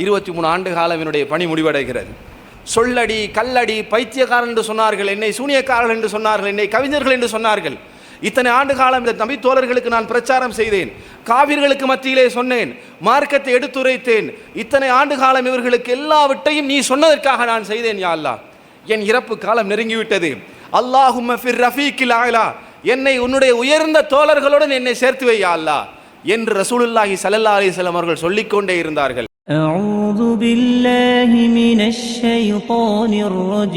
இருபத்தி மூணு ஆண்டு காலம் என்னுடைய பணி முடிவடைகிறது. சொல்லடி கல்லடி பைத்தியக்காரன் என்று சொன்னார்கள் என்னை சூனியக்காரர்கள் என்று சொன்னார்கள் என்னை கவிஞர்கள் என்று சொன்னார்கள். இத்தனை ஆண்டு காலம் இந்த நபி தோழர்களுக்கு நான் பிரச்சாரம் செய்தேன். காவிர்களுக்கு மத்தியிலே சொன்னேன் மார்க்கத்தை எடுத்துரைத்தேன். இத்தனை ஆண்டு காலம் இவர்களுக்கு எல்லாவற்றையும் நீ சொன்னதற்காக நான் செய்தேன் யா என் இறப்பு காலம் நெருங்கிவிட்டது. அல்லாஹும் ரஃபீக்கில் ஆலா என்னை உன்னுடைய உயர்ந்த தோழர்களுடன் என்னை சேர்த்து வையா அல்லா என்று ரசூலுல்லாஹி சலல்லா அலைஹி அவர்கள் சொல்லிக்கொண்டே இருந்தார்கள். أعوذ بالله من الشيطان الرجيم.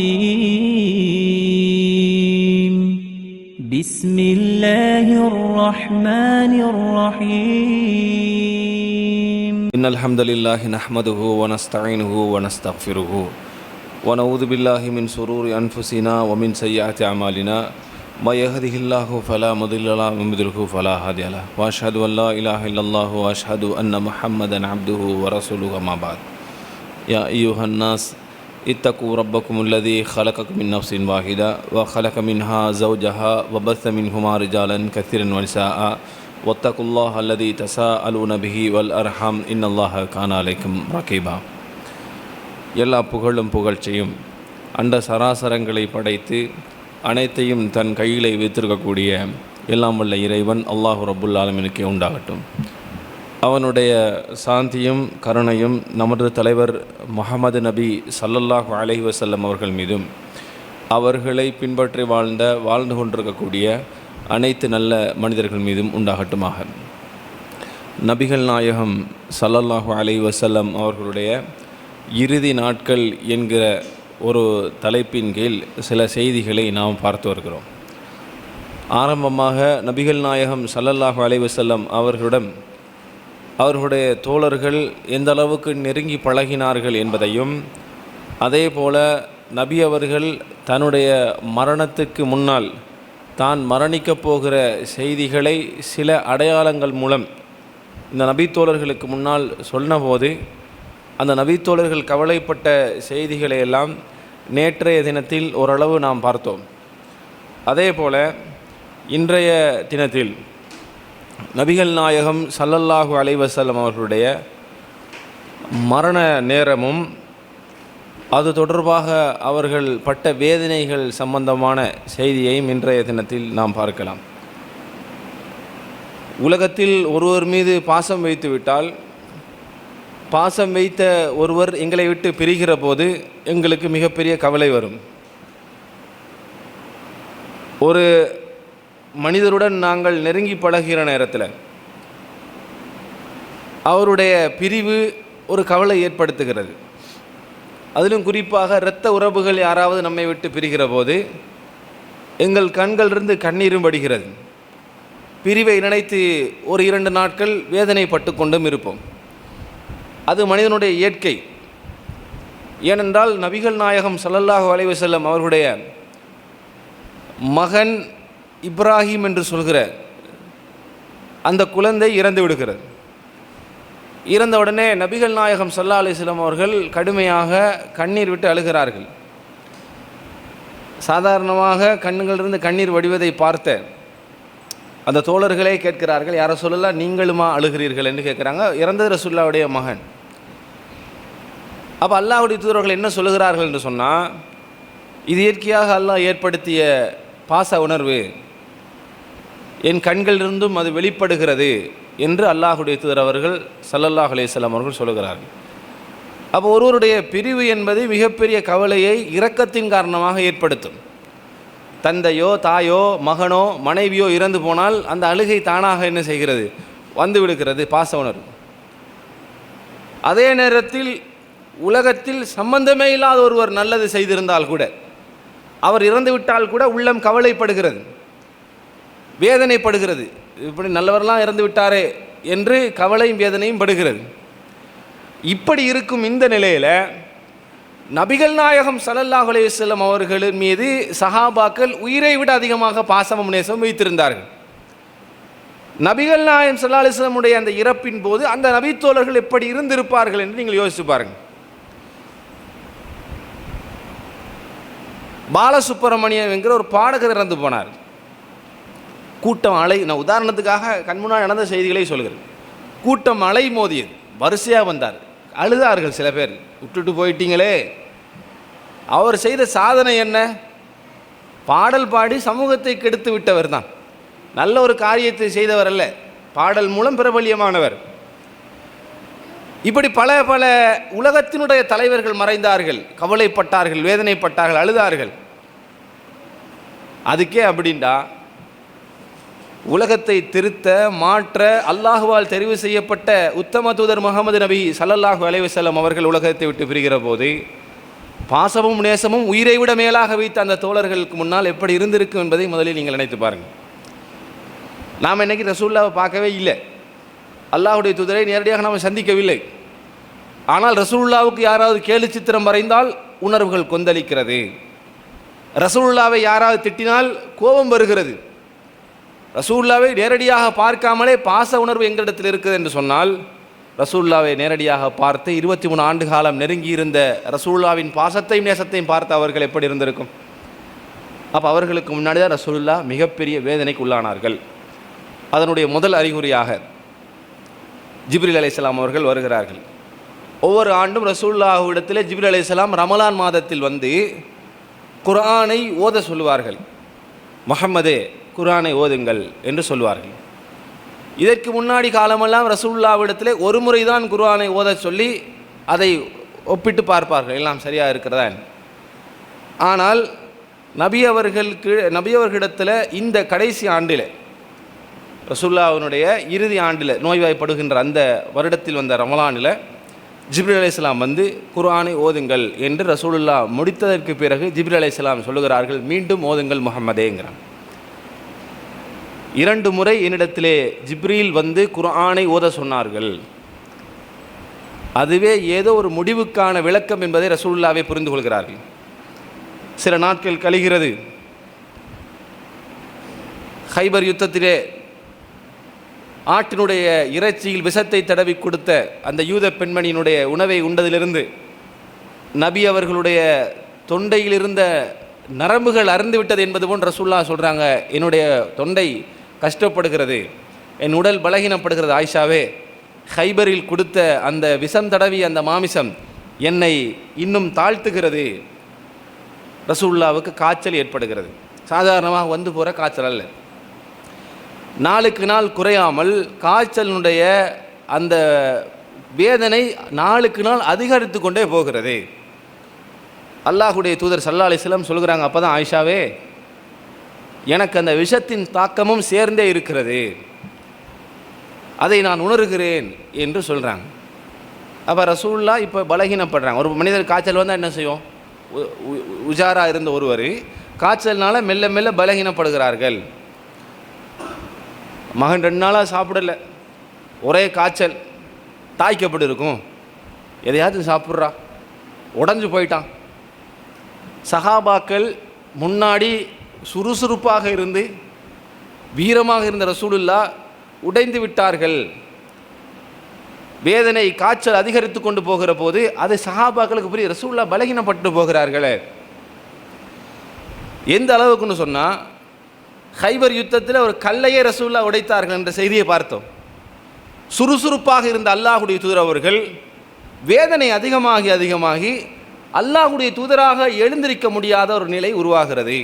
بسم الله الرحمن الرحيم. إن الحمد لله نحمده ونستعينه ونستغفره ونعوذ بالله من شرور أنفسنا ومن سيئات أعمالنا. ما يهده الله فلا مضل له ومن يضلل فلا هادي له وأشهد أن لا إله إلا الله وأشهد أن محمدا عبده ورسوله أما بعد يا أيها الناس اتقوا ربكم الذي خلقكم من نفس واحدة وخلق منها زوجها وبث منهما رجالا كثيرا ونساء واتقوا الله الذي تساءلون به والأرحم إن الله كان عليكم رقيبا எல்லா புகழும் புகழ்ச்சியும் அண்ட சராசரங்களை படைத்து அனைத்தையும் தன் கையிலே வைத்திருக்கக்கூடிய எல்லாம் வல்ல இறைவன் அல்லாஹு ரபுல் ஆலமினுக்கே உண்டாகட்டும். அவனுடைய சாந்தியும் கருணையும் நமது தலைவர் முகமது நபி சல்லல்லாஹு அலஹி வசல்லம் அவர்கள் மீதும் அவர்களை பின்பற்றி வாழ்ந்த வாழ்ந்து கொண்டிருக்கக்கூடிய அனைத்து நல்ல மனிதர்கள் மீதும் உண்டாகட்டுமாக. நபிகள் நாயகம் சல்லல்லாஹு அலைஹி வசல்லம் அவர்களுடைய இறுதி நாட்கள் என்கிற ஒரு தலைப்பின் கீழ் சில செய்திகளை நாம் பார்த்து வருகிறோம். ஆரம்பமாக நபிகள் நாயகம் சல்லல்லாஹு அலைவசல்லம் அவர்களிடம் அவர்களுடைய தோழர்கள் எந்த அளவுக்கு நெருங்கி பழகினார்கள் என்பதையும் அதே போல நபி அவர்கள் தன்னுடைய மரணத்துக்கு முன்னால் தான் மரணிக்கப் போகிற செய்திகளை சில அடையாளங்கள் மூலம் இந்த நபித்தோழர்களுக்கு முன்னால் சொன்னபோது அந்த நபித்தோழர்கள் கவலைப்பட்ட செய்திகளை எல்லாம் நேற்றைய தினத்தில் ஓரளவு நாம் பார்த்தோம். அதே போல இன்றைய தினத்தில் நபிகள் நாயகம் சல்லல்லாஹு அலைவசல்லம் அவர்களுடைய மரண நேரமும் அது தொடர்பாக அவர்கள் பட்ட வேதனைகள் சம்பந்தமான செய்தியையும் இன்றைய தினத்தில் நாம் பார்க்கலாம். உலகத்தில் ஒருவர் மீது பாசம் வைத்துவிட்டால் பாசம் வைத்த ஒருவர் எங்களை விட்டு பிரிகிற போது எங்களுக்கு மிகப்பெரிய கவலை வரும். ஒரு மனிதருடன் நாங்கள் நெருங்கி பழகிற நேரத்தில் அவருடைய பிரிவு ஒரு கவலை ஏற்படுத்துகிறது. அதிலும் குறிப்பாக இரத்த உறவுகள் யாராவது நம்மை விட்டு பிரிகிற போது எங்கள் கண்களிலிருந்து கண்ணீரும் வடிகிறது. பிரிவை நினைத்து ஒரு இரண்டு நாட்கள் வேதனைப்பட்டு கொண்டும் இருப்போம். அது மனிதனுடைய இயற்கை. ஏனென்றால் நபிகள் நாயகம் ஸல்லல்லாஹு வளைவு செல்லம் அவர்களுடைய மகன் இப்ராஹிம் என்று சொல்கிற அந்த குழந்தை இறந்து விடுகிறது. இறந்தவுடனே நபிகள் நாயகம் சல்லா அலிஸ்லாம் அவர்கள் கடுமையாக கண்ணீர் விட்டு அழுகிறார்கள். சாதாரணமாக கண்ணுகளிலிருந்து கண்ணீர் வடிவதை பார்த்த அந்த தோழர்களே கேட்கிறார்கள் யாரை சொல்லலாம் நீங்களுமா அழுகிறீர்கள்? என்று கேட்குறாங்க. இறந்தது ரசுல்லாவுடைய மகன். அப்போ அல்லாஹுடைய தூதர்கள் என்ன சொல்லுகிறார்கள் என்று சொன்னால் இது இயற்கையாக அல்லாஹ் ஏற்படுத்திய பாச உணர்வு. என் கண்களிலிருந்தும் அது வெளிப்படுகிறது என்று அல்லாஹுடைய தூதர் அவர்கள் சல்லல்லாஹ் அலேஸ்லாம் அவர்கள் சொல்லுகிறார்கள். அப்போ ஒருவருடைய பிரிவு என்பது மிகப்பெரிய கவலையை இரக்கத்தின் காரணமாக ஏற்படுத்தும். தந்தையோ தாயோ மகனோ மனைவியோ இறந்து போனால் அந்த அழுகை தானாக என்ன செய்கிறது? வந்து விடுகிறது பாச உணர்வு. அதே நேரத்தில் உலகத்தில் சம்பந்தமே இல்லாத ஒருவர் நல்லது செய்திருந்தால் கூட அவர் இறந்து விட்டால் கூட உள்ளம் கவலைப்படுகிறது வேதனைப்படுகிறது. இப்படி நல்லவரெல்லாம் இறந்து விட்டாரே என்று கவலையும் வேதனையும் படுகிறது. இப்படி இருக்கும் இந்த நிலையில் நபிகள் நாயகம் சல்லல்லாஹு அலையுஸ்லம் அவர்களின் மீது சஹாபாக்கள் உயிரை விட அதிகமாக பாசமும் நேசம் வைத்திருந்தார்கள். நபிகள் நாயகம் சல்லா அலிஸ்லமுடைய அந்த இறப்பின் போது அந்த நபித்தோழர்கள் எப்படி இருந்திருப்பார்கள் என்று நீங்கள் யோசிச்சு பாருங்கள். பாலசுப்பிரமணியம் என்கிற ஒரு பாடகர் இறந்து போனார். கூட்டம் அலை நான் உதாரணத்துக்காக கண்முன்னால் நடந்த செய்திகளை சொல்கிறேன். கூட்டம் அலை மோதியது வரிசையாக வந்தார். அழுதார்கள் சில பேர். விட்டுட்டு போயிட்டீங்களே. அவர் செய்த சாதனை என்ன? பாடல் பாடி சமூகத்தை கெடுத்து விட்டவர் தான். நல்ல ஒரு காரியத்தை செய்தவர் அல்ல. பாடல் மூலம் பிரபல்யமானவர். இப்படி பல பல உலகத்தினுடைய தலைவர்கள் மறைந்தார்கள் கவலைப்பட்டார்கள் வேதனைப்பட்டார்கள் அழுதார்கள். அதுக்கே அப்படின்டா உலகத்தை திருத்த மாற்ற அல்லாஹுவால் தெரிவு செய்யப்பட்ட உத்தம தூதர் முகமது நபி சல்லல்லாஹு அலைவசல்லம் அவர்கள் உலகத்தை விட்டு பிரிகிற போது பாசமும் நேசமும் உயிரை விட மேலாக வைத்த அந்த தோழர்களுக்கு முன்னால் எப்படி இருந்திருக்கும் என்பதை முதலில் நீங்கள் நினைத்து பாருங்கள். நாம் இன்றைக்கி ரசூல்லாவை பார்க்கவே இல்லை. அல்லாஹுடைய தூதரை நேரடியாக நாம் சந்திக்கவில்லை. ஆனால் ரசூலுல்லாவுக்கு யாராவது கேலி சித்திரம் வரைந்தால் உணர்வுகள் கொந்தளிக்கிறது. ரசூலுல்லாவை யாராவது திட்டினால் கோபம் வருகிறது. ரசூல்லாவை நேரடியாக பார்க்காமலே பாச உணர்வு எங்களிடத்தில் இருக்குது என்று சொன்னால் ரசூல்லாவை நேரடியாக பார்த்து இருபத்தி மூணு ஆண்டு காலம் நெருங்கி இருந்த ரசூல்லாவின் பாசத்தையும் நேசத்தையும் பார்த்து அவர்கள் எப்படி இருந்திருக்கும்? அப்போ அவர்களுக்கு முன்னாடி தான் ரசூல்லா மிகப்பெரிய வேதனைக்கு உள்ளானார்கள். அதனுடைய முதல் அறிகுறியாக ஜிப்ரில் அலைஹிஸ்ஸலாம் அவர்கள் வருகிறார்கள். ஒவ்வொரு ஆண்டும் ரசூல்லாஹுவிடத்தில் ஜிபில் அலையாம் ரமலான் மாதத்தில் வந்து குர்ஆனை ஓத சொல்லுவார்கள். மஹம்மது குரானை ஓதுங்கள் என்று சொல்வார்கள் இதற்கு முன்னாடி காலமெல்லாம் ரசூல்லாவிடத்தில் ஒரு முறை தான் குர்ஆனை ஓத சொல்லி அதை ஒப்பிட்டு பார்ப்பார்கள். எல்லாம் சரியாக இருக்கிறதா ஆனால் நபி அவர்களுக்கு நபி அவர்களிடத்தில் இந்த கடைசி ஆண்டில் ரசூல்லாவினுடைய இறுதி ஆண்டில் நோய்வாய்ப்படுகின்ற அந்த வருடத்தில் வந்த ரமலானில் ஜிப்ரி அலைஹிஸ்ஸலாம் வந்து குர்ஆனை ஓதுங்கள் என்று ரசூலுல்லா முடித்ததற்கு பிறகு ஜிப்ரி அலைஹிஸ்ஸலாம் சொல்லுகிறார்கள் மீண்டும் ஓதுங்கள் முகமதேங்கிறான் இரண்டு முறை என்னிடத்திலே ஜிப்ரீல் வந்து குர்ஆனை ஓத சொன்னார்கள். அதுவே ஏதோ ஒரு முடிவுக்கான விளக்கம் என்பதை ரசூலுல்லாவே புரிந்து கொள்கிறார்கள். சில நாட்கள் கழிகிறது. ஹைபர் யுத்தத்திலே ஆட்டினுடைய இறைச்சியில் விஷத்தை தடவி கொடுத்த அந்த யூத பெண்மணியினுடைய உணவை உண்டதிலிருந்து நபி அவர்களுடைய தொண்டையில் இருந்த நரம்புகள் அறந்து விட்டது என்பது போன்ற ரசூல்லா சொல்கிறாங்க என்னுடைய தொண்டை கஷ்டப்படுகிறது என் உடல் பலகீனப்படுகிறது ஆயிஷாவே ஹைபரில் கொடுத்த அந்த விஷம் தடவி அந்த மாமிசம் என்னை இன்னும் தாழ்த்துகிறது. ரசூல்லாவுக்கு காய்ச்சல் ஏற்படுகிறது. சாதாரணமாக வந்து போகிற காய்ச்சல் அல்ல. நாளுக்கு நாள் குறையாமல் காய்ச்சலினுடைய அந்த வேதனை நாளுக்கு நாள் அதிகரித்து கொண்டே போகிறது. அல்லாஹுடைய தூதர் சல்லா அலிஸ்லாம் சொல்கிறாங்க அப்போ தான் ஆயிஷாவே எனக்கு அந்த விஷத்தின் தாக்கமும் சேர்ந்தே இருக்கிறது. அதை நான் உணர்கிறேன் என்று சொல்கிறாங்க அப்போ ரசூல்லா இப்போ பலகீனப்படுறாங்க. ஒரு மனிதர் காய்ச்சல் வந்தால் என்ன செய்யும்? உ- உஜாரா இருந்த ஒருவர் காய்ச்சல்னால மெல்ல மெல்ல பலகீனப்படுகிறார்கள். மகன் ரெண்டு நாளாக சாப்பிடல. ஒரே காய்ச்சல். தாய்க்கு எப்படி இருக்கும்? எதையாச்சும் சாப்பிட்றா. உடஞ்சு போயிட்டான். சஹாபாக்கள் முன்னாடி சுறுசுறுப்பாக இருந்து வீரமாக இருந்த ரசூலுல்லா உடைந்து விட்டார்கள். வேதனை காய்ச்சல் அதிகரித்து கொண்டு போகிற போது அதை சஹாபாக்களுக்கு புரிய ரசூல்லா பலகீனப்பட்டு போகிறார்களே. எந்த அளவுக்குன்னு சொன்னால் ஹைபர் யுத்தத்தில் ஒரு கல்லையே ரசூல்லா உடைத்தார்கள் என்ற செய்தியை பார்த்தோம். சுறுசுறுப்பாக இருந்த அல்லாஹுடைய தூதர் அவர்கள் வேதனை அதிகமாகி அதிகமாகி அல்லாஹுடைய தூதராக எழுந்திருக்க முடியாத ஒரு நிலை உருவாகிறது.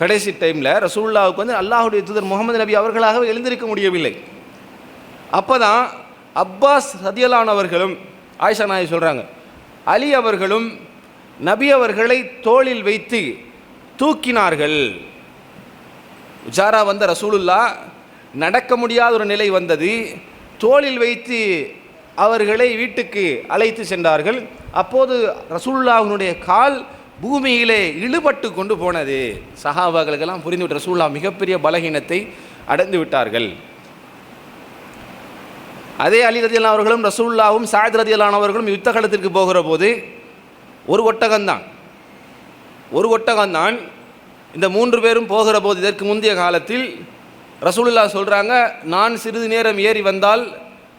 கடைசி டைமில் ரசூல்லாவுக்கு வந்து அல்லாஹுடைய தூதர் முகமது நபி அவர்களாகவே எழுந்திருக்க முடியவில்லை. அப்போ தான் அப்பாஸ் சதியலானவர்களும் ஆயிஷா நாய் சொல்கிறாங்க அலி அவர்களும் நபி அவர்களை தோளில் வைத்து தூக்கினார்கள். உஜாரா வந்த ரசூலுல்லா நடக்க முடியாத ஒரு நிலை வந்தது. தோளில் வைத்து அவர்களை வீட்டுக்கு அழைத்து சென்றார்கள். அப்போது ரசூல்லாவினுடைய கால் பூமியிலே இழுபட்டு கொண்டு போனது. சஹாபாக்களுக்கெல்லாம் புரிந்துவிட்ட ரசூல்லா மிகப்பெரிய பலகீனத்தை அடைந்து விட்டார்கள். அதே அலி ரதியல்லான் அவர்களும் ரசூல்லாவும் சாயத் ரதியல்லான் அவர்களும் யுத்த களத்திற்கு போகிற போது ஒரு ஒட்டகம்தான். ஒரு ஒட்டகம்தான். இந்த மூன்று பேரும் போகிற போது இதற்கு முந்தைய காலத்தில் ரசூலுல்லா சொல்கிறாங்க நான் சிறிது நேரம் ஏறி வந்தால்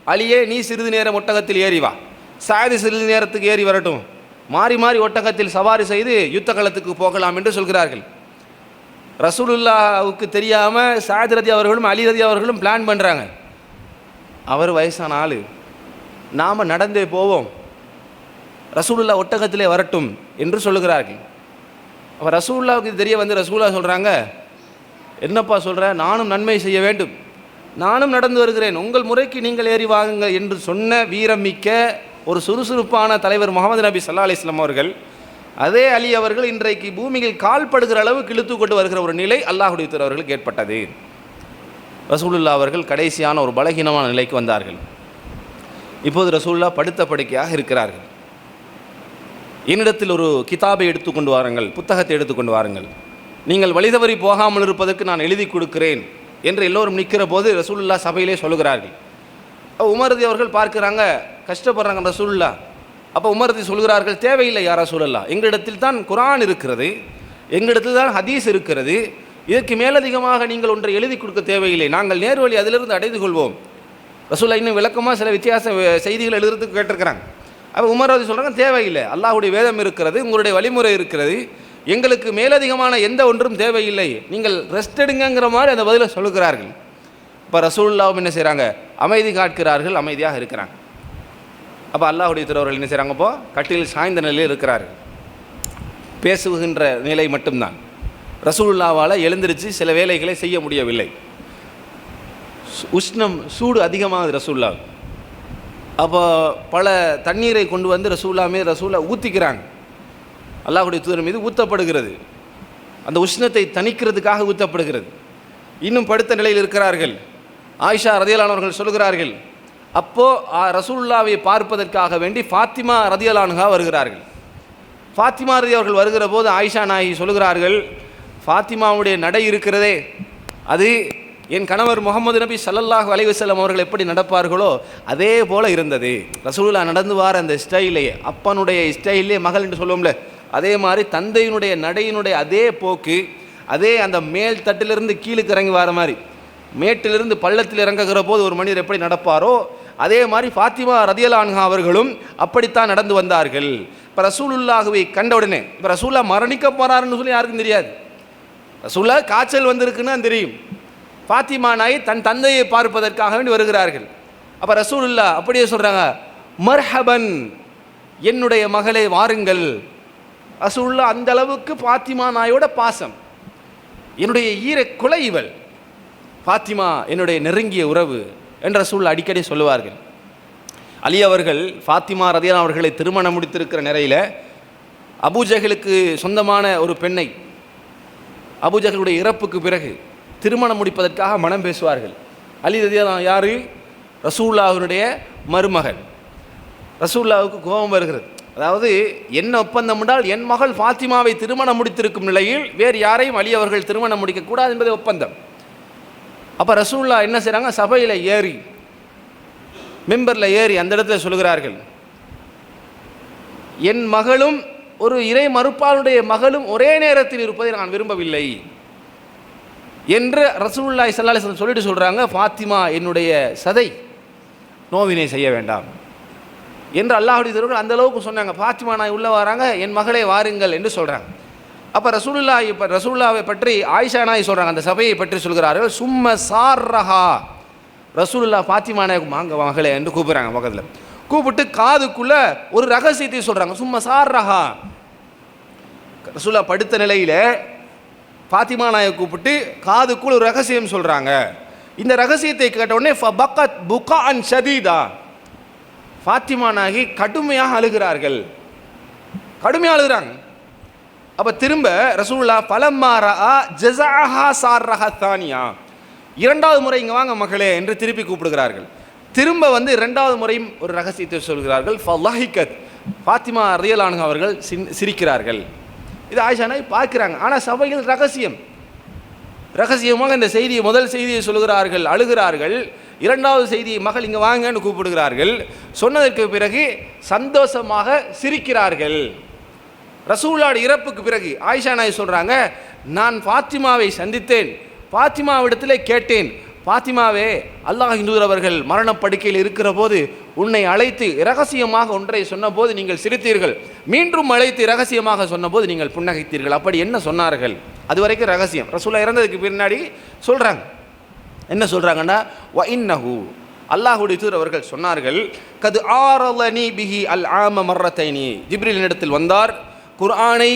அலியே நீ சிறிது நேரம் ஒட்டகத்தில் ஏறி வா. சாயது சிறிது நேரத்துக்கு ஏறி வரட்டும். மாறி மாறி ஒட்டகத்தில் சவாரி செய்து யுத்த களத்துக்கு போகலாம் என்று சொல்கிறார்கள். ரசூலுல்லாவுக்கு தெரியாமல் சாயத் ரதி அவர்களும் அலி ரதி அவர்களும் பிளான் பண்ணுறாங்க அவர் வயசான ஆள். நாம் நடந்தே போவோம். ரசூலுல்லா ஒட்டகத்திலே வரட்டும் என்று சொல்லுகிறார்கள். அப்போ ரசூல்லாவுக்கு இது தெரிய வந்து ரசூல்லா சொல்கிறாங்க என்னப்பா சொல்கிற நானும் நன்மை செய்ய வேண்டும். நானும் நடந்து வருகிறேன். உங்கள் முறைக்கு நீங்கள் ஏறி வாங்குங்கள் என்று சொன்ன வீரம் மிக்க ஒரு சுறுசுறுப்பான தலைவர் முகமது நபி சல்லா அலிஸ்லாம் அவர்கள் அதே அலி அவர்கள் இன்றைக்கு பூமியில் கால்படுகிற அளவுக்கு இழுத்து கொண்டு வருகிற ஒரு நிலை அல்லாஹுடைய அவர்களுக்கு ஏற்பட்டது. ரசூலுல்லா அவர்கள் கடைசியான ஒரு பலகீனமான நிலைக்கு வந்தார்கள். இப்போது ரசூல்லா படுத்த படுக்கையாக இருக்கிறார்கள். என்னிடத்தில் ஒரு கிதாபை எடுத்துக்கொண்டு வாருங்கள் புத்தகத்தை எடுத்துக்கொண்டு வாருங்கள். நீங்கள் வழிதவறி போகாமல் இருப்பதற்கு நான் எழுதி கொடுக்கிறேன் என்று எல்லோரும் நிற்கிற போது ரசூலுல்லா சபையிலே சொல்லுகிறார்கள். உமரதி அவர்கள் பார்க்கிறாங்க கஷ்டப்படுறாங்க ரசூலுல்லா அப்போ உமரதி சொல்கிறார்கள் தேவையில்லை யாரா சொல்லலாம் எங்களிடத்தில் தான் குரான் இருக்கிறது எங்களிடத்தில் தான் ஹதீஸ் இருக்கிறது. இதற்கு மேலதிகமாக நீங்கள் ஒன்றை எழுதி கொடுக்க தேவையில்லை. நாங்கள் நேர்வழி அதிலிருந்து அடைந்து கொள்வோம். ரசூல்லா இன்னும் விளக்கமாக சில வித்தியாச செய்திகள் எழுதுறதுக்கு கேட்டிருக்கிறாங்க. அப்போ உமரதி சொல்கிறாங்க தேவையில்லை. அல்லாஹுடைய வேதம் இருக்கிறது உங்களுடைய வழிமுறை இருக்கிறது. எங்களுக்கு மேலதிகமான எந்த ஒன்றும் தேவையில்லை. நீங்கள் ரெஸ்ட் எடுங்கிற மாதிரி அந்த பதிலை சொல்லுகிறார்கள். இப்போ ரசூல்லாவும் என்ன செய்கிறாங்க அமைதி காட்கிறார்கள் அமைதியாக இருக்கிறாங்க. அப்போ அல்லாஹுடைய திருவர்கள் என்ன செய்கிறாங்க இப்போ? கட்டில் சாய்ந்த நிலையில் இருக்கிறார்கள். பேசுகின்ற நிலை மட்டும்தான். ரசூல்லாவால் எழுந்திருச்சு சில வேலைகளை செய்ய முடியவில்லை. உஷ்ணம் சூடு அதிகமாகுது ரசூல்லாவுக்கு அப்போ பல தண்ணீரை கொண்டு வந்து ரசூல்லா மீது ஊற்றிக்கிறாங்க அல்லாஹுடைய தூதர் மீது ஊற்றப்படுகிறது அந்த உஷ்ணத்தை தணிக்கிறதுக்காக ஊற்றப்படுகிறது இன்னும் படுத்த நிலையில் இருக்கிறார்கள். ஆயிஷா ரதியலானவர்கள் சொல்கிறார்கள் அப்போது ஆ, பார்ப்பதற்காக வேண்டி ஃபாத்திமா ரதியலானுகா வருகிறார்கள். ஃபாத்திமா ரதி அவர்கள் வருகிற போது ஆயிஷா நாயகி சொல்கிறார்கள் ஃபாத்திமாவுடைய நடை இருக்கிறதே அது என் கணவர் முகமது நபி சல்லல்லாஹ் அலைவசல்லம் அவர்கள் எப்படி நடப்பார்களோ அதே போல இருந்தது. ரசூலா நடந்து வார அந்த ஸ்டைலே அப்பனுடைய ஸ்டைலே மகள் என்று சொல்லுவோம்ல அதே மாதிரி தந்தையினுடைய நடையினுடைய அதே போக்கு அதே அந்த மேல் தட்டிலிருந்து கீழுக்கு இறங்கி வர மாதிரி மேட்டிலிருந்து பள்ளத்தில் இறங்குகிற போது ஒரு மனிதர் எப்படி நடப்பாரோ அதே மாதிரி ஃபாத்திமா ரதியலான்ஹா அவர்களும் அப்படித்தான் நடந்து வந்தார்கள். இப்போ ரசூலுல்லாஹுவை கண்ட உடனே இப்போ ரசூல்லா மரணிக்க போகிறாருன்னு சொல்லி யாருக்கும் தெரியாது. ரசூல்லா காய்ச்சல் வந்திருக்குன்னு தெரியும். ஃபாத்திமா நாய் தன் தந்தையை பார்ப்பதற்காக வேண்டி வருகிறார்கள். அப்போ ரசூலுல்லா அப்படியே சொல்கிறாங்க மர்ஹபன் என்னுடைய மகளை வாருங்கள். ரசூல்லா அந்த அளவுக்கு ஃபாத்திமா நாயோட பாசம். என்னுடைய ஈர குலை இவள் ஃபாத்திமா என்னுடைய நெருங்கிய உறவு என்ற ரசூல் அடிக்கடி சொல்லுவார்கள். அலி அவர்கள் ஃபாத்திமா ரதியான் அவர்களை திருமணம் முடித்திருக்கிற நிலையில் அபூஜஹலுக்கு சொந்தமான ஒரு பெண்ணை அபூஜஹலுடைய இறப்புக்கு பிறகு திருமணம் முடிப்பதற்காக மனம் பேசுவார்கள். அலி ரதியான் யார்? ரசூல்லாவினுடைய மருமகன். ரசூல்லாவுக்கு கோபம் வருகிறது. அதாவது என்ன ஒப்பந்தம் என்றால் என் மகள் ஃபாத்திமாவை திருமணம் முடித்திருக்கும் நிலையில் வேறு யாரையும் அலி அவர்கள் திருமணம் முடிக்கக்கூடாது என்பது ஒப்பந்தம். அப்போ ரசூல்லா என்ன செய்கிறாங்க சபையில் ஏறி மெம்பரில் ஏறி அந்த இடத்துல சொல்கிறார்கள் என் மகளும் ஒரு இறை மறுப்பாளுடைய மகளும் ஒரே நேரத்தில் இருப்பதை நான் விரும்பவில்லை. என்று ரசூலுல்லாஹி ஸல்லல்லாஹு சொல்லிட்டு சொல்கிறாங்க ஃபாத்திமா என்னுடைய சதை நோவினை செய்ய வேண்டாம். என்று அல்லாஹுடைய தூதர்கள் அந்த அளவுக்கு சொன்னாங்க ஃபாத்திமா நாய் உள்ளே வராங்க என் மகளே வாருங்கள் என்று சொல்கிறாங்க அப்போ ரசூல்லா இப்போ ரசூல்லாவை பற்றி ஆயிஷா நாய் சொல்கிறாங்க அந்த சபையை பற்றி சொல்கிறார்கள் சும்ம சார்ரஹா. ரசூலுல்லா ஃபாத்திமா நாய் மாங்க மகளே என்று கூப்பிட்றாங்க பக்கத்தில். கூப்பிட்டு காதுக்குள்ளே ஒரு ரகசியத்தை சொல்கிறாங்க சும்மா சார்ரஹா. ரசூல்லா படுத்த நிலையில் ஃபாத்திமா நாயை கூப்பிட்டு காதுக்குள் ஒரு ரகசியம் சொல்கிறாங்க இந்த ரகசியத்தை கேட்ட உடனே புகா அண்ட் ஷதீதா. ஃபாத்திமா நாயகி கடுமையாக அழுகிறார்கள். கடுமையாக அழுகிறாங்க. அப்போ திரும்ப ரசூல்லா பலம்மாரா ஜஸாஹா சார் தானியா இரண்டாவது முறை இங்கே வாங்க மகளே என்று திருப்பி கூப்பிடுகிறார்கள். திரும்ப வந்து இரண்டாவது முறையும் ஒரு ரகசியத்தை சொல்கிறார்கள். ஃபல்லாஹிகத் ஃபாத்திமா ரியலானுங்க அவர்கள் சின் சிரிக்கிறார்கள். இது ஆயிஷானை பார்க்கிறாங்க. ஆனால் சபையில் ரகசியம். ரகசியமாக இந்த செய்தியை முதல் செய்தியை சொல்கிறார்கள் அழுகிறார்கள். இரண்டாவது செய்தியை மகள் இங்கே வாங்கன்னு கூப்பிடுகிறார்கள். சொன்னதற்கு பிறகு சந்தோஷமாக சிரிக்கிறார்கள். ரசூலாடு இறப்புக்கு பிறகு ஆயிஷா நாய் சொல்கிறாங்க நான் ஃபாத்திமாவை சந்தித்தேன். ஃபாத்திமாவிடத்தில் கேட்டேன். பாத்திமாவே அல்லாஹ் இந்தூர் அவர்கள் மரணப்படுக்கையில் இருக்கிற போது உன்னை அழைத்து இரகசியமாக ஒன்றை சொன்னபோது நீங்கள் சிரித்தீர்கள். மீண்டும் அழைத்து இரகசியமாக சொன்னபோது நீங்கள் புன்னகைத்தீர்கள். அப்படி என்ன சொன்னார்கள்? அது வரைக்கும் ரகசியம் ரசூலா இறந்ததுக்கு பின்னாடி சொல்கிறாங்க என்ன சொல்கிறாங்கன்னா வ இன்னஹு அல்லாஹுடைய தூர் அவர்கள் சொன்னார்கள் கது ஆரலனி பிஹி அல் ஆம மர்ரத்தைனி. ஜிப்ரிலின் இடத்தில் வந்தார் குர்ஆனை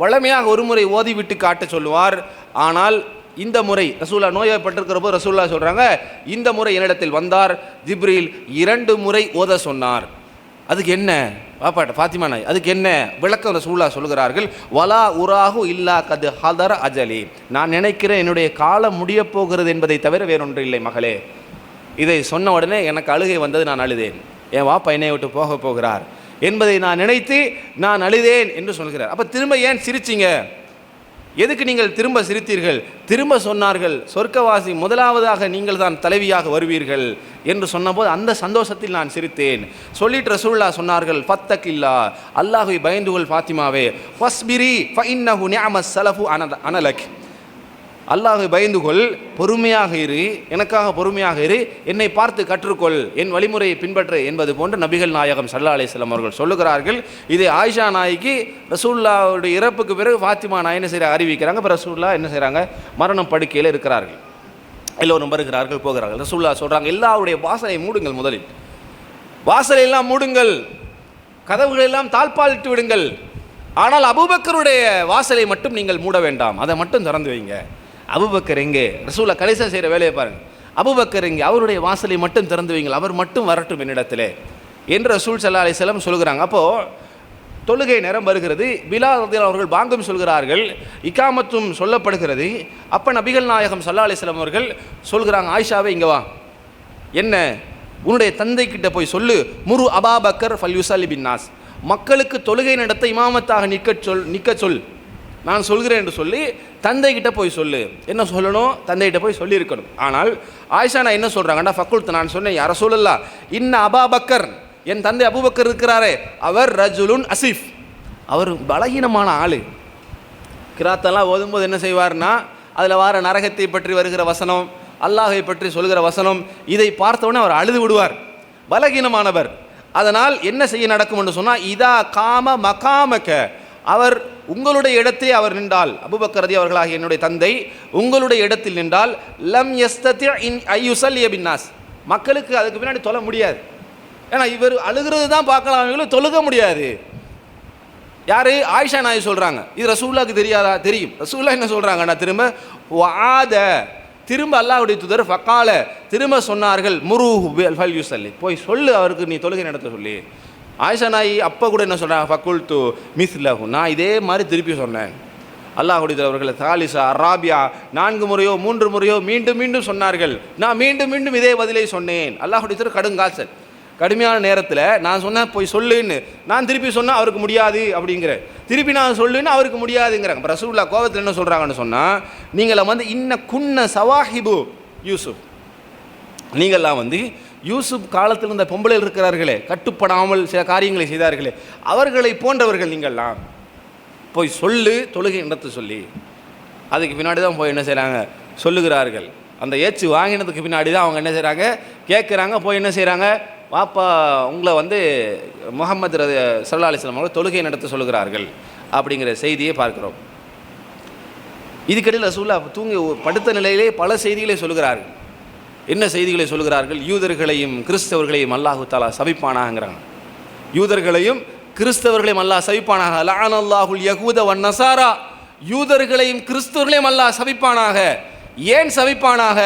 வழமையாக ஒருமுறை ஓதிவிட்டு காட்ட சொல்லுவார். ஆனால் இந்த முறை ரசூல்லா நோயப்பட்டிருக்கிற போது ரசூல்லா சொல்கிறாங்க இந்த முறை என்னிடத்தில் வந்தார் ஜிப்ரில் இரண்டு முறை ஓத சொன்னார். அதுக்கு என்ன? பாப்பாட்ட ஃபாத்திமா நாய் அதுக்கு என்ன விளக்கம் ரசூல்லா சொல்கிறார்கள் வலா உராகு இல்லா கது ஹதர் அஜலி. நான் நினைக்கிறேன் என்னுடைய காலம் முடியப் போகிறது என்பதை தவிர வேறொன்று இல்லை மகளே. இதை சொன்ன உடனே எனக்கு அழுகை வந்தது நான் அழுதேன். என் வாப்பா என்னை விட்டு போக போகிறார் என்பதை நான் நினைத்து நான் அழுதேன் என்று சொல்கிறார். அப்போ திரும்ப ஏன் சிரிச்சிங்க? எதுக்கு நீங்கள் திரும்ப சிரித்தீர்கள்? திரும்ப சொன்னார்கள் சொர்க்கவாசி முதலாவதாக நீங்கள் தான் தலைவியாக வருவீர்கள் என்று சொன்னபோது அந்த சந்தோஷத்தில் நான் சிரித்தேன். சொல்லிட்டு ரசூல்லா சொன்னார்கள் ஃபத்தக்கில்லா அல்லாஹுவை பயந்துகொள் ஃபாத்திமாவே ஃபஸ்பிரி ஃபஇன்னஹு நியாமஸ் சலஃபு அனலக். அல்லாஹை பயந்து கொள் பொறுமையாக இரு எனக்காக பொறுமையாக இரு என்னை பார்த்து கற்றுக்கொள் என் வழிமுறையை பின்பற்று என்பது போன்று நபிகள் நாயகம் சல்லா அலிஸ்லாம் அவர்கள் சொல்லுகிறார்கள். இதை ஆயிஷா நாய்க்கு ரசூல்லாவுடைய இறப்புக்கு பிறகு ஃபாத்திமா நாய் என்ன செய்கிறாங்க அறிவிக்கிறாங்க. இப்போ ரசூல்லா என்ன செய்கிறாங்க மரணம் படுக்கையில் இருக்கிறார்கள். எல்லோரும் வருகிறார்கள் போகிறார்கள். ரசூல்லா சொல்கிறாங்க எல்லாருடைய வாசலை மூடுங்கள் முதலில். வாசலை எல்லாம் மூடுங்கள். கதவுகளெல்லாம் தாழ்பாலிட்டு விடுங்கள். ஆனால் அபுபக்கருடைய வாசலை மட்டும் நீங்கள் மூட வேண்டாம். அதை மட்டும் திறந்து வைங்க. அபுபக்கர் எங்கே ரசூலா கடைசியாக செய்கிற வேலையை பாருங்கள் அபுபக்கர் எங்கே அவருடைய வாசலை மட்டும் திறந்து வைங்கள் அவர் மட்டும் வரட்டும் என்னிடத்திலே. என்று ரசூல் சல்லா அலிஸ்லாம் சொல்கிறாங்க. அப்போது தொழுகை நேரம் வருகிறது. பிலால் அவர்கள் பாங்கும் சொல்கிறார்கள். இக்காமத்தும் சொல்லப்படுகிறது. அப்போ நபிகள் நாயகம் சல்லா அலிஸ்லாம் அவர்கள் சொல்கிறாங்க ஆயிஷாவே இங்கே வா. என்ன? உன்னுடைய தந்தை கிட்ட போய் சொல்லு. முரு அபாபக்கர் ஃபல்யூசலி பின்னாஸ் மக்களுக்கு தொழுகை நடத்த இமாமத்தாக நிற்க சொல் நிற்க சொல். நான் சொல்கிறேன் என்று சொல்லி தந்தை கிட்ட போய் சொல்லு. என்ன சொல்லணும்? தந்தைகிட்ட போய் சொல்லியிருக்கணும். ஆனால் ஆயிஷா நான் என்ன சொல்கிறாங்கன்னா ஃபக்குல்த் நான் சொன்னேன் யார சொல்லலா இன்ன அபாபக்கர் என் தந்தை அபுபக்கர் இருக்கிறாரே அவர் ரஜுலுன் அசீஃப். அவர் பலகீனமான ஆள். கிராத்தெல்லாம் ஓதும்போது என்ன செய்வார்னா அதில் வார நரகத்தை பற்றி வருகிற வசனம் அல்லாஹை பற்றி சொல்கிற வசனம் இதை பார்த்தவொடனே அவர் அழுது விடுவார். பலகீனமானவர். அதனால் என்ன செய்ய நடக்கும் என்று சொன்னால் இதா காம மகாமக்க அவர் உங்களுடைய இடத்தை அவர் நின்றால் அபுபக்கரதி அவர்களாகிய என்னுடைய தந்தை உங்களுடைய இடத்தில் நின்றால் லம் எஸ்தத்தி இன் ஐயுசல் பின்னாஸ். மக்களுக்கு அதுக்கு பின்னாடி தொல்ல முடியாது. ஏன்னா இவர் அழுகிறது தான் பார்க்கலாம் இவங்களும் தொழுக முடியாது. யார்? ஆயிஷா நாய் சொல்கிறாங்க இது ரசூல்லாக்கு தெரியாதா? தெரியும். ரசூல்லா என்ன சொல்கிறாங்கன்னா திரும்ப வாத திரும்ப அல்லாஹுடைய தூதர் ஃபக்கால திரும்ப சொன்னார்கள் முரு ஃபல் யூசல்லி போய் சொல்லு அவருக்கு நீ தொழுகை நடத்த சொல்லி. ஆயிஷா நாய் அப்போ கூட என்ன சொல்கிறாங்க ஃபக்குல் து மிஸ்லஹு. நான் இதே மாதிரி திருப்பி சொன்னேன். அல்லாஹுடைய அவர்களை தாலிசா ராபியா நான்கு முறையோ மூன்று முறையோ மீண்டும் மீண்டும் சொன்னார்கள். நான் மீண்டும் மீண்டும் இதே பதிலை சொன்னேன். அல்லாஹுடைய திரு கடுங்காய்ச்சல் கடுமையான நேரத்தில் நான் சொன்னேன் போய் சொல்லுன்னு. நான் திருப்பி சொன்னால் அவருக்கு முடியாது அப்படிங்கிற திருப்பி நான் சொல்லுன்னு அவருக்கு முடியாதுங்கிறாங்க. இப்போ ரசூல்லா கோவத்தில் என்ன சொல்கிறாங்கன்னு சொன்னால் நீங்களாம் வந்து இன்ன குன்ன சவாஹிபு யூசுப். நீங்கள்லாம் வந்து யூசுப் காலத்தில் இருந்த பொம்பளை இருக்கிறார்களே கட்டுப்படாமல் சில காரியங்களை செய்தார்களே அவர்களை போன்றவர்கள் நீங்கள்லாம் போய் சொல்லு தொழுகை நடத்த சொல்லி அதுக்கு பின்னாடி தான் போய் என்ன செய்கிறாங்க சொல்லுகிறார்கள். அந்த ஏச்சு வாங்கினதுக்கு பின்னாடி தான் அவங்க என்ன செய்கிறாங்க கேட்குறாங்க போய் என்ன செய்கிறாங்க வாப்பா உங்களை வந்து முகமது ரது சல்லா அலிஸ்லாம் அவர்கள் தொழுகை நடத்த சொல்லுகிறார்கள் அப்படிங்கிற செய்தியை பார்க்கிறோம். இதுக்கடையில் ரசூல்லா தூங்கி படுத்த நிலையிலே பல செய்திகளை சொல்லுகிறார்கள். என்ன செய்திகளை சொல்லுகிறார்கள் யூதர்களையும் கிறிஸ்தவர்களையும் அல்லாஹு தாலா சபிப்பானாங்கிறாங்க. யூதர்களையும் கிறிஸ்தவர்களையும் அல்லாஹ் சபிப்பானாக. லான் அல்லாஹுல் யகூத வன் நசாரா. யூதர்களையும் கிறிஸ்தவர்களையும் அல்லாஹ் சபிப்பானாக. ஏன் சபிப்பானாக?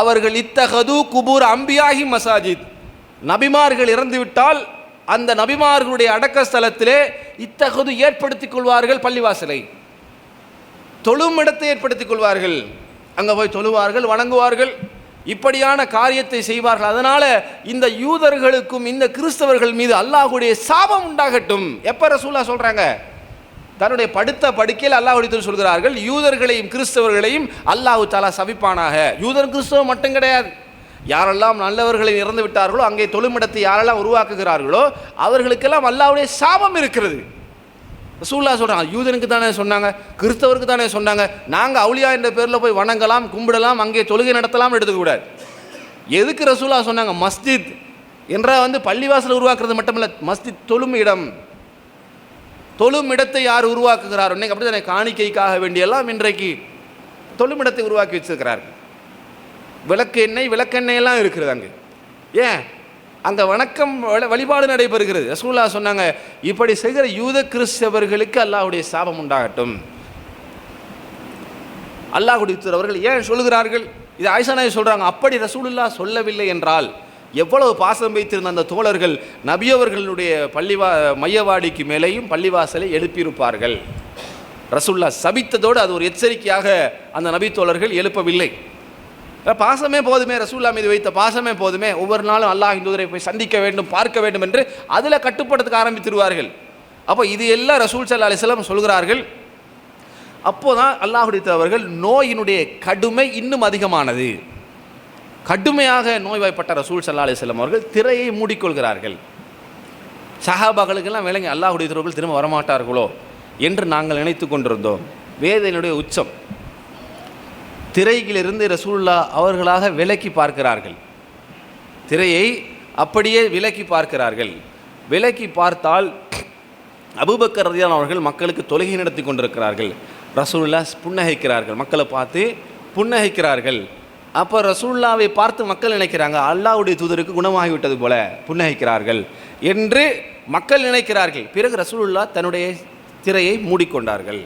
அவர்கள் இத்தகது குபூர் அம்பியாகி மசாஜித். நபிமார்கள் இறந்துவிட்டால் அந்த நபிமார்களுடைய அடக்க ஸ்தலத்திலே இத்தகது ஏற்படுத்திக் கொள்வார்கள் பள்ளிவாசலை. தொழும் இடத்தை ஏற்படுத்திக் கொள்வார்கள். அங்கே போய் தொழுவார்கள் வணங்குவார்கள். இப்படியான காரியத்தை செய்வார்கள். அதனால் இந்த யூதர்களுக்கும் இந்த கிறிஸ்தவர்கள் மீது அல்லாஹுடைய சாபம் உண்டாகட்டும். எப்போ ரசூல்லா சொல்கிறாங்க தன்னுடைய படுத்த படுக்கையில் அல்லாஹுடைய சொல்கிறார்கள் யூதர்களையும் கிறிஸ்தவர்களையும் அல்லாஹு தாலா சபிப்பானாக. யூதர் கிறிஸ்தவம் மட்டும் கிடையாது. யாரெல்லாம் நல்லவர்களை இறந்து விட்டார்களோ அங்கே தொழுமிடத்தை யாரெல்லாம் உருவாக்குகிறார்களோ அவர்களுக்கெல்லாம் அல்லாவுடைய சாபம் இருக்கிறது. ரசூல்லா சொல்கிறாங்க யூதனுக்கு தானே சொன்னாங்க கிறிஸ்தவருக்கு தானே சொன்னாங்க நாங்கள் அவுளியா என்ற பேரில் போய் வணங்கலாம் கும்பிடலாம் அங்கே தொழுகை நடத்தலாம்னு எடுத்துக்கூடாது எதுக்கு ரசூலா சொன்னாங்க மஸ்ஜித் என்றால் வந்து பள்ளிவாசல் உருவாக்குறது மட்டுமல்ல மஸ்ஜித் தொழும் இடம். தொழும் இடத்தை யார் உருவாக்குகிறார்? இன்னைக்கு அப்படி தானே காணிக்கைக்காக வேண்டியெல்லாம் இன்றைக்கு தொழும் இடத்தை உருவாக்கி வச்சிருக்கிறார்கள். விளக்கு எண்ணெய் விளக்கெண்ணெய் எல்லாம் இருக்கிறது அங்கே. ஏன்? அங்கே வணக்கம் வழிபாடு நடைபெறுகிறது. ரசூல்லா சொன்னாங்க இப்படி செய்கிற யூத கிறிஸ்தவர்களுக்கு அல்லாஹுடைய சாபம் உண்டாகட்டும். அல்லாஹ் தூதர் அவர்கள் ஏன் சொல்லுகிறார்கள்? இது ஆயிஷா சொல்கிறாங்க அப்படி ரசூலுல்லா சொல்லவில்லை என்றால் எவ்வளவு பாசம் வைத்திருந்த அந்த தோழர்கள் நபியவர்களுடைய பள்ளிவா மையவாடிக்கு மேலேயும் பள்ளிவாசலை எழுப்பியிருப்பார்கள். ரசுல்லா சபித்ததோடு அது ஒரு எச்சரிக்கையாக அந்த நபி தோழர்கள் எழுப்பவில்லை. பாசமே போதுமே ரசூல்லா மீது வைத்த பாசமே போதுமே. ஒவ்வொரு நாளும் அல்லாஹ் இந்துதரை போய் சந்திக்க வேண்டும் பார்க்க வேண்டும் என்று அதில் கட்டுப்படுத்துக்க ஆரம்பித்திருவார்கள். அப்போ இது எல்லாம் ரசூல் சல்லா அலிஸ்லாம் சொல்கிறார்கள். அப்போதான் அல்லாஹுடைய அவர்கள் நோயினுடைய கடுமை இன்னும் அதிகமானது. கடுமையாக நோய்வாய்ப்பட்ட ரசூல் சல்லா அலிஸ்லாம் அவர்கள் திரையை மூடிக்கொள்கிறார்கள். சஹாபாக்களுக்கெல்லாம் விளங்கி அல்லாஹுடைய திரும்ப வரமாட்டார்களோ? என்று நாங்கள் நினைத்து கொண்டிருந்தோம். வேதனையுடைய உச்சம். திரையிலிருந்து ரசூல்லா அவர்களாக விலக்கி பார்க்கிறார்கள். திரையை அப்படியே விலக்கி பார்க்கிறார்கள். விலக்கி பார்த்தால் அபுபக்கர் ரதியான் அவர்கள் மக்களுக்கு தொழுகை நடத்தி கொண்டிருக்கிறார்கள். ரசூல்லா புன்னகைக்கிறார்கள். மக்களை பார்த்து புன்னகைக்கிறார்கள். அப்போ ரசூல்லாவை பார்த்து மக்கள் நினைக்கிறாங்க அல்லாவுடைய தூதருக்கு குணமாகிவிட்டது போல புன்னகைக்கிறார்கள் என்று மக்கள் நினைக்கிறார்கள். பிறகு ரசூல்லா தன்னுடைய திரையை மூடிக்கொண்டார்கள்.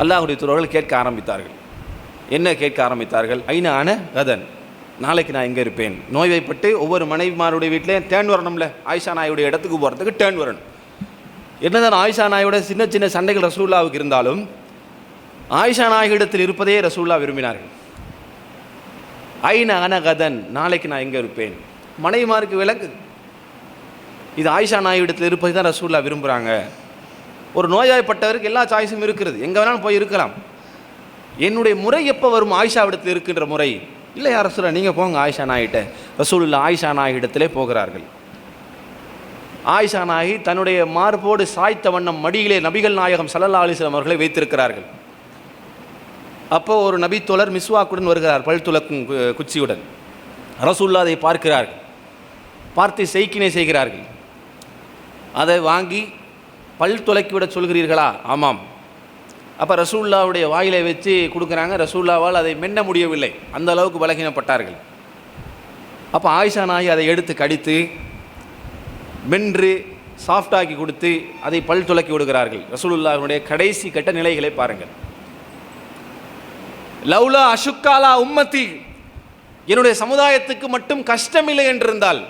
அல்லாஹுடைய தூதர்கள் கேட்க ஆரம்பித்தார்கள். என்ன கேட்க ஆரம்பித்தார்கள்? ஐநான கதன். நாளைக்கு நான் எங்கே இருப்பேன். நோய்வைப்பட்டு ஒவ்வொரு மனைவிமாருடைய வீட்டிலையும் டேர்ன் வரணும்ல. ஆயிஷா நாயுடைய இடத்துக்கு போகிறதுக்கு டேர்ன் வரணும். என்னதான் ஆயிஷா நாயோட சின்ன சின்ன சண்டைகள் ரசூல்லாவுக்கு இருந்தாலும் ஆயிஷா நாயகிடத்தில் இருப்பதே ரசூல்லா விரும்பினார்கள். ஐன அனகதன் நாளைக்கு நான் எங்கே இருப்பேன். மனைவிமாருக்கு விளக்கு. இது ஆயிஷா நாயுடத்தில் இருப்பது தான் ரசூல்லா விரும்புகிறாங்க ஒரு நோயாய்ப்பட்டவருக்கு எல்லா சாய்ஸும் இருக்கிறது. எங்கே வேணாலும் போய் இருக்கலாம். என்னுடைய முறை எப்போ வரும்? ஆயிஷாவிடத்தில் இருக்கின்ற முறை. இல்லை யார் சொல்ல நீங்கள் போங்க ஆயிஷா நாயிட்ட. ரசூலுல்லா ஆயிஷா நாயிடத்திலே போகிறார்கள். ஆயிஷா நாயி தன்னுடைய மார்போடு சாய்த்த வண்ணம் மடியிலே நபிகள் நாயகம் சல்லல்லா அலிஸ்லாம் அவர்களை வைத்திருக்கிறார்கள். அப்போ ஒரு நபி தோழர் மிஸ்வாக்குடன் வருகிறார் பல் துளக்கும் கு- குச்சியுடன். ரசூல்லா அதை பார்க்கிறார்கள். பார்த்து செய்கினை செய்கிறார்கள். அதை வாங்கி பல் துலக்கிவிட சொல்கிறீர்களா? ஆமாம். அப்போ ரசூல்லாவுடைய வாயிலை வச்சு கொடுக்குறாங்க. ரசூல்லாவால் அதை மென்ன முடியவில்லை. அந்த அளவுக்கு பலகீனப்பட்டார்கள். அப்போ ஆயிஷா நாயி அதை எடுத்து கடித்து மென்று சாஃப்டாக்கி கொடுத்து அதை பல் துலக்கி விடுகிறார்கள். ரசூலுல்லாஹ்வுடைய கடைசி கட்ட நிலைகளை பாருங்கள். லவ்லா அஷுக்காலா உம்மத்தி என்னுடைய சமுதாயத்துக்கு மட்டும் கஷ்டமில்லை என்றிருந்தால்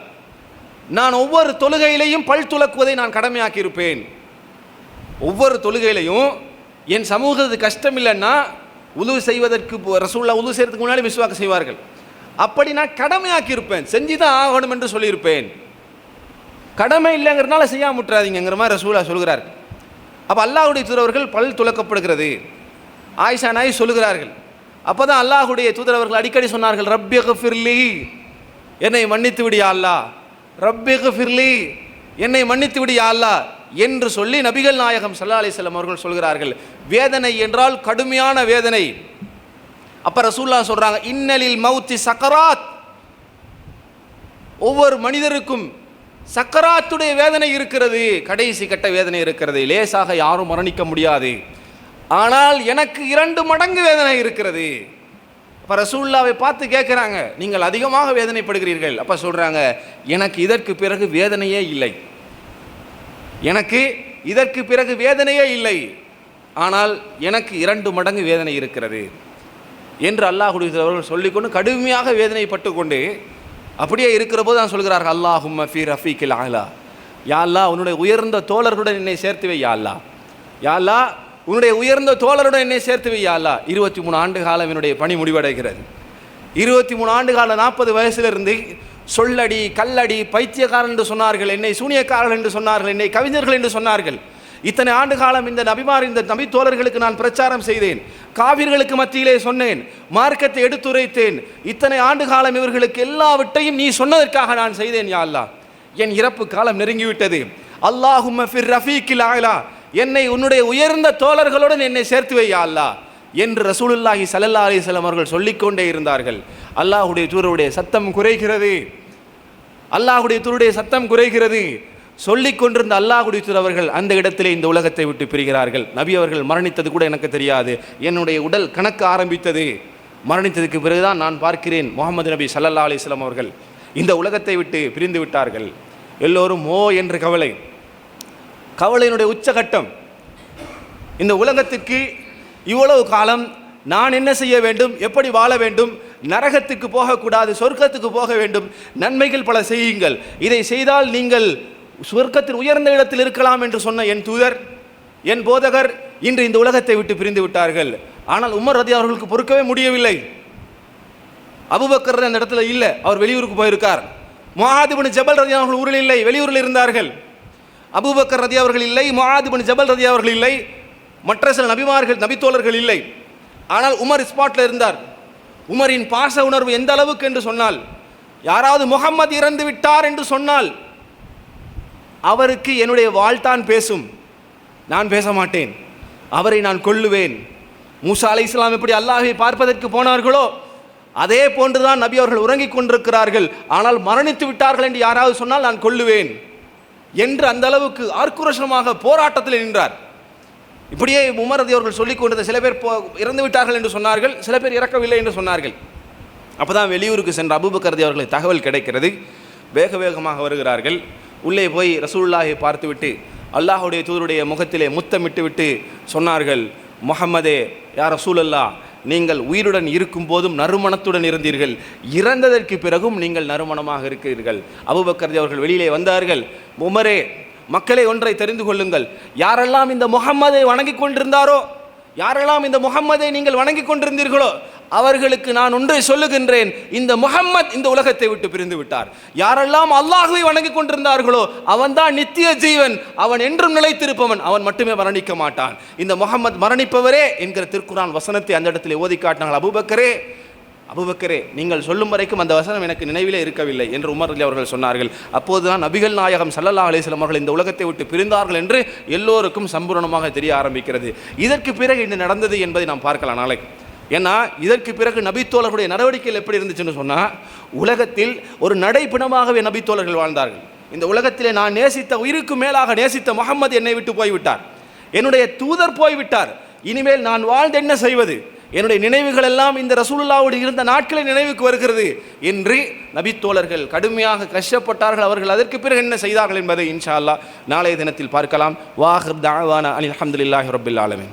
நான் ஒவ்வொரு தொழுகையிலையும் பல் துலக்குவதை நான் கடமையாக்கியிருப்பேன். ஒவ்வொரு தொழுகையிலையும் என் சமூகத்துக்கு கஷ்டம் இல்லைன்னா உதவு செய்வதற்கு ரசூல்லா உதவு செய்யறதுக்கு முன்னாடி விசுவாக்கம் செய்வார்கள். அப்படி நான் கடமையாக்கி இருப்பேன் செஞ்சு தான் ஆகணும் என்று சொல்லியிருப்பேன். கடமை இல்லைங்கிறனால செய்யாம விட்டுறாதீங்கிற மாதிரி ரசூலா சொல்கிறார். அப்போ அல்லாஹுடைய தூதரவர்கள் பல் துலக்கப்படுகிறது ஆயிஷா நாய் சொல்லுகிறார்கள். அப்போ தான் அல்லாஹுடைய தூதரவர்கள் அடிக்கடி சொன்னார்கள் ரப்பியக ஃபிர்லி என்னை மன்னித்து விடியா அல்லா ரப்பியக ஃபிர்லி என்னை மன்னித்து விடியா அல்லா என்று சொல்லி நபிகள் நாயகம் சல்லா அலிஸ்லாம் அவர்கள் சொல்கிறார்கள். வேதனை என்றால் கடுமையான வேதனை. அப்போ ரசூல்லா சொல்கிறாங்க இன்னலில் மௌத்தி சக்கராத். ஒவ்வொரு மனிதருக்கும் சக்கராத்துடைய வேதனை இருக்கிறது. கடைசி கட்ட வேதனை இருக்கிறது. லேசாக யாரும் மரணிக்க முடியாது. ஆனால் எனக்கு இரண்டு மடங்கு வேதனை இருக்கிறது. இப்போ ரசூல்லாவை பார்த்து கேட்குறாங்க நீங்கள் அதிகமாக வேதனைப்படுகிறீர்கள். அப்போ சொல்கிறாங்க எனக்கு இதற்கு பிறகு வேதனையே இல்லை. எனக்கு இதற்கு பிறகு வேதனையே இல்லை. ஆனால் எனக்கு இரண்டு மடங்கு வேதனை இருக்கிறது. என்று அல்லாஹுடைய சொல்லிக்கொண்டு கடுமையாக வேதனைப்பட்டு கொண்டு அப்படியே இருக்கிற போது நான் சொல்கிறார்கள் அல்லாஹும் ஃபி ரஃபீக்கில் ஆலா யா உன்னுடைய உயர்ந்த தோழருடன் என்னை சேர்த்து வை யா அல்லாஹ் உன்னுடைய உயர்ந்த தோழருடன் என்னை சேர்த்து வை இருபத்தி மூணு ஆண்டு காலம் என்னுடைய பணி முடிவடைகிறது. இருபத்தி மூணு ஆண்டு காலம் நாற்பது வயசுலேருந்து சொல்லடி கல்லடி பைத்தியக்காரன் என்று சொன்னார்கள். என்னை சூனியக்காரர்கள் என்று சொன்னார்கள். என்னை கவிஞர்கள் என்று சொன்னார்கள். இத்தனை ஆண்டு காலம் இந்த நபிமார் இந்த நபி தோழர்களுக்கு நான் பிரச்சாரம் செய்தேன். காவிர்களுக்கு மத்தியிலே சொன்னேன். மார்க்கத்தை எடுத்துரைத்தேன். இத்தனை ஆண்டு காலம் இவர்களுக்கு எல்லாவற்றையும் நீ சொன்னதற்காக நான் செய்தேன் யா அல்லா என் இறப்பு காலம் நெருங்கிவிட்டது. அல்லாஹும் என்னை உன்னுடைய உயர்ந்த தோழர்களுடன் என்னை சேர்த்து வை யா அல்லா என்று ரசூலுல்லாஹி சல்லல்லா அலைஹி அவர்கள் சொல்லிக்கொண்டே இருந்தார்கள். அல்லாஹுடைய தூருடைய சத்தம் குறைகிறது. அல்லாஹுடைய தூருடைய சத்தம் குறைகிறது. சொல்லிக் கொண்டிருந்த அல்லாஹுடைய தூர் அவர்கள் அந்த இடத்திலே இந்த உலகத்தை விட்டு பிரிகிறார்கள். நபி அவர்கள் மரணித்தது கூட எனக்கு தெரியாது. என்னுடைய உடல் கணக்க ஆரம்பித்தது. மரணித்ததுக்கு பிறகுதான் நான் பார்க்கிறேன். முகமது நபி சல்லல்லா அலிஸ்லாம் அவர்கள் இந்த உலகத்தை விட்டு பிரிந்து விட்டார்கள். எல்லோரும் ஓ என்று கவலை. கவலையினுடைய உச்சகட்டம். இந்த உலகத்துக்கு இவ்வளவு காலம் நான் என்ன செய்ய வேண்டும் எப்படி வாழ வேண்டும் நரகத்துக்கு போகக்கூடாது சொர்க்கத்துக்கு போக வேண்டும் நன்மைகள் பல செய்யுங்கள். இதை செய்தால் நீங்கள் சொர்க்கத்தில் உயர்ந்த இடத்தில் இருக்கலாம் என்று சொன்ன என் தூதர் என் போதகர் இன்று இந்த உலகத்தை விட்டு பிரிந்து விட்டார்கள். ஆனால் உமர் ரதி அவர்களுக்கு பொறுக்கவே முடியவில்லை. அபுபக்கர் அந்த இடத்துல இல்லை அவர் வெளியூருக்கு போயிருக்கார். முஆதிபின் ஜபல் ரதி அவர்கள் ஊரில் இல்லை வெளியூரில் இருந்தார்கள். அபுபக்கர் ரதி அவர்கள் இல்லை முஆதிபின் ஜபல் ரதி அவர்கள் இல்லை. மற்ற சில நபிமார்கள் நபித்தோழர்கள் இல்லை. ஆனால் உமர் ஸ்பாட்டில் இருந்தார். உமரின் பாச உணர்வு எந்த அளவுக்கு என்று சொன்னால் யாராவது முகம்மது இறந்து விட்டார் என்று சொன்னால் அவருக்கு என்னுடைய வாழ்த்தான் பேசும். நான் பேச மாட்டேன். அவரை நான் கொள்ளுவேன் மூசா அலை இஸ்லாம் எப்படி அல்லாஹை பார்ப்பதற்கு போனார்களோ அதே போன்றுதான் நபி அவர்கள் உறங்கிக் கொண்டிருக்கிறார்கள். ஆனால் மரணித்து விட்டார்கள் என்று யாராவது சொன்னால் நான் கொள்ளுவேன் என்று அந்த அளவுக்கு ஆர்க்குரோஷமாக போராட்டத்தில் நின்றார். இப்படியே உமரதி அவர்கள் சொல்லிக் கொண்டது சில பேர் போ இறந்து விட்டார்கள் என்று சொன்னார்கள் சில பேர் இறக்கவில்லை என்று சொன்னார்கள். அப்பதான் வெளியூருக்கு சென்ற அபுபக்கரதி ரதி அவர்களுக்கு தகவல் கிடைக்கிறது. வேக வேகமாக வருகிறார்கள். உள்ளே போய் ரசூல்லாஹை பார்த்துவிட்டு அல்லாஹுடைய தூதருடைய முகத்திலே முத்தமிட்டு விட்டு சொன்னார்கள் முஹம்மதே யார் ரசூலல்லா நீங்கள் உயிருடன் இருக்கும் போதும் நறுமணத்துடன் இருந்தீர்கள். இறந்ததற்கு பிறகும் நீங்கள் நறுமணமாக இருக்கிறீர்கள். அபுபக்கரதி அவர்கள் வெளியிலே வந்தார்கள் உமரே மக்களை ஒன்றை தெரிந்து கொள்ளுங்கள். யாரெல்லாம் இந்த முகம்மதை வணங்கிக் கொண்டிருந்தாரோ யாரெல்லாம் இந்த முகம்மதை நீங்கள் வணங்கிக் கொண்டிருந்தீர்களோ அவர்களுக்கு நான் ஒன்றை சொல்லுகின்றேன். இந்த முகம்மத் இந்த உலகத்தை விட்டு பிரிந்து விட்டார். யாரெல்லாம் அல்லாஹுவை வணங்கிக் கொண்டிருந்தார்களோ அவன்தான் நித்திய ஜீவன். அவன் என்றும் நிலைத்திருப்பவன். அவன் மட்டுமே மரணிக்க மாட்டான். இந்த முகம்மத் மரணிப்பவரே என்கிற திருக்குரான் வசனத்தை அந்த இடத்துல ஓதி காட்டினாங்கள் அபூபக்கரே அபுபக்கரே நீங்கள் சொல்லும் வரைக்கும் அந்த வசனம் எனக்கு நினைவிலே இருக்கவில்லை என்று உமர் அலி அவர்கள் சொன்னார்கள். அப்போதுதான் நபிகள் நாயகம் சல்லல்லா அலைஹி அவர்கள் இந்த உலகத்தை விட்டு பிரிந்தார்கள் என்று எல்லோருக்கும் சம்பூரணமாக தெரிய ஆரம்பிக்கிறது. இதற்கு பிறகு என்ன நடந்தது என்பதை நாம் பார்க்கலாம் நாளைக்கு ஏன்னா இதற்கு பிறகு நபித்தோழர்களுடைய நடவடிக்கைகள் எப்படி இருந்துச்சுன்னு சொன்னால் உலகத்தில் ஒரு நடைப்பிணமாகவே நபித்தோழர்கள் வாழ்ந்தார்கள். இந்த உலகத்திலே நான் நேசித்த உயிருக்கு மேலாக நேசித்த முகமது என்னை விட்டு போய்விட்டார். என்னுடைய தூதர் போய்விட்டார். இனிமேல் நான் வாழ்ந்து என்ன செய்வது? என்னுடைய நினைவுகள் எல்லாம் இந்த ரசூலுல்லாவோடு இருந்த நாட்களை நினைவுக்கு வருகிறது. என்று நபித்தோழர்கள் கடுமையாக கஷ்டப்பட்டார்கள். அவர்கள் அதற்கு பிறகு என்ன செய்தார்கள் என்பதை இன்ஷா அல்லா நாளைய தினத்தில் பார்க்கலாம். வாஹர் தாவான அலி அஹமதுல்லாஹி ரபில் ஆலமின்.